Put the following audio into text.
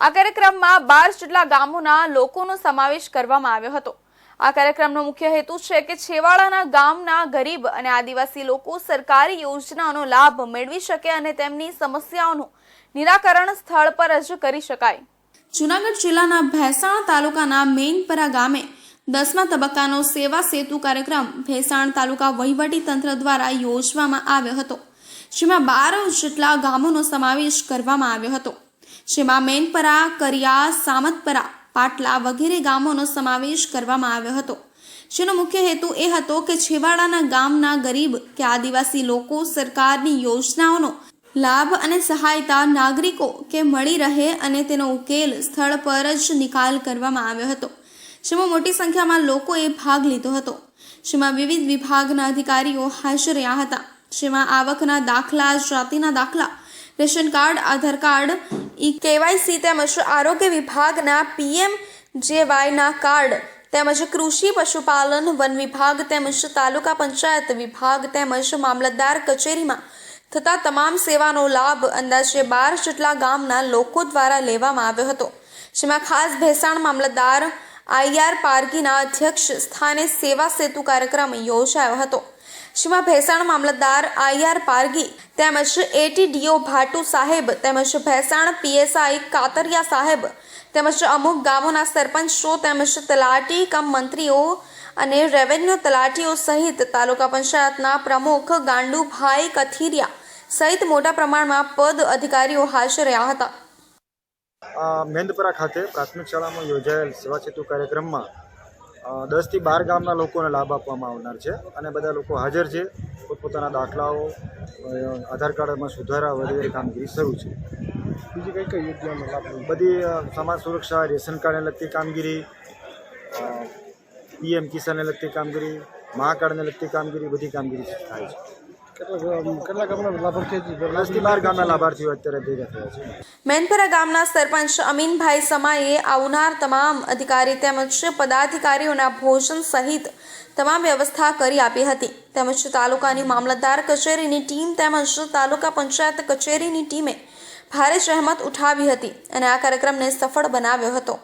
આ કાર્યક્રમમાં બાર જેટલા ગામોના લોકોનો સમાવેશ કરવામાં આવ્યો હતો. આ કાર્યક્રમનો મુખ્ય હેતુ છે કે છેવાડાના ગામના ગરીબ અને આદિવાસી લોકો સરકારી યોજનાનો લાભ મેળવી શકે અને તેમની સમસ્યાઓનું નિરાકરણ સ્થળ પર જ કરી શકાય. જુનાગઢ જિલ્લાના ભેસાણ તાલુકાના મેનપરા ગામે દસમા તબક્કાનો સેવા સેતુ કાર્યક્રમ ભેસાણ તાલુકા વહીવટી તંત્ર દ્વારા યોજવામાં આવ્યો હતો, જેમાં બાર જેટલા ગામોનો સમાવેશ કરવામાં આવ્યો હતો. જેમાં મેનપરા, કરિયા, સામતપરા, પાટલા વગેરે ગામોનો સમાવેશ કરવામાં આવ્યો હતો. જેનો મુખ્ય હેતુ એ હતો કે છેવાડાના ગામના ગરીબ કે આદિવાસી લોકો સરકારની યોજનાઓનો લાભ અને સહાયતા નાગરિકો કે મળી રહે અને તેનો ઉકેલ સ્થળ પર જ નિકાલ કરવામાં આવ્યો હતો. જેમાં મોટી સંખ્યામાં લોકોએ ભાગ લીધો હતો. જેમાં વિવિધ વિભાગના અધિકારીઓ હાજર રહ્યા હતા. જેમાં આવકના દાખલા, જાતિના દાખલા ration card, Aadhaar card, e KYC તેમજ આરોગ્ય વિભાગના પીએમ જેવાયના કાર્ડ તેમજ કૃષિ પશુપાલન વન વિભાગ તેમજ તાલુકા પંચાયત વિભાગ તેમજ મામલતદાર કચેરીમાં થતા તમામ સેવાનો લાભ અંદાજે બાર જેટલા ગામના લોકો દ્વારા લેવામાં આવ્યો હતો. જેમાં ખાસ ભેસાણ મામલતદાર આઈઆર પારગીના અધ્યક્ષ સ્થાને સેવા સેતુ કાર્યક્રમ યોજાયો હતો. જેમાં ભેસાણ મામલતદાર આઈઆર પારગી તેમજ એટીડીઓ ભાટુ સાહેબ તેમજ ભેસાણ પીએસઆઈ કાતરિયા સાહેબ તેમજ અમુક ગામોના સરપંચો તેમજ તલાટી કમ મંત્રીઓ અને રેવન્યુ તલાટીઓ સહિત તાલુકા પંચાયતના પ્રમુખ ગાંડુભાઈ કથિરિયા સહિત મોટા પ્રમાણમાં પદ અધિકારીઓ હાજર રહ્યા હતા. અ, મેંદપરા ખાતે પ્રાથમિક શાળામાં યોજાયેલ સેવા સેતુ કાર્યક્રમમાં દસથી બાર ગામના લોકોને લાભ આપવામાં આવનાર છે અને બધા લોકો હાજર છે. પોતપોતાના દાખલાઓ આધાર કાર્ડમાં સુધારા વગેરે કામગીરી શરૂ છે. બીજી કઈ કઈ યોજનાનો લાભ બધી સમાજ સુરક્ષા રેશન કાર્ડને લગતી કામગીરી પીએમ કિસાનને લગતી કામગીરી મહા કાર્ડને લગતી કામગીરી બધી કામગીરી થાય છે. કેટલા ગામના મેનપરા ગામના સરપંચ અમીનભાઈ સમાએ આવનાર તમામ અધિકારી તેમજ પદાધિકારીઓના ભોજન સહિત તમામ વ્યવસ્થા કરી આપી હતી. તેમજ તાલુકાની મામલતદાર કચેરીની ટીમ તેમજ તાલુકા પંચાયત કચેરીની ટીમે ભારે જહેમત ઉઠાવી હતી અને આ કાર્યક્રમને સફળ બનાવ્યો હતો.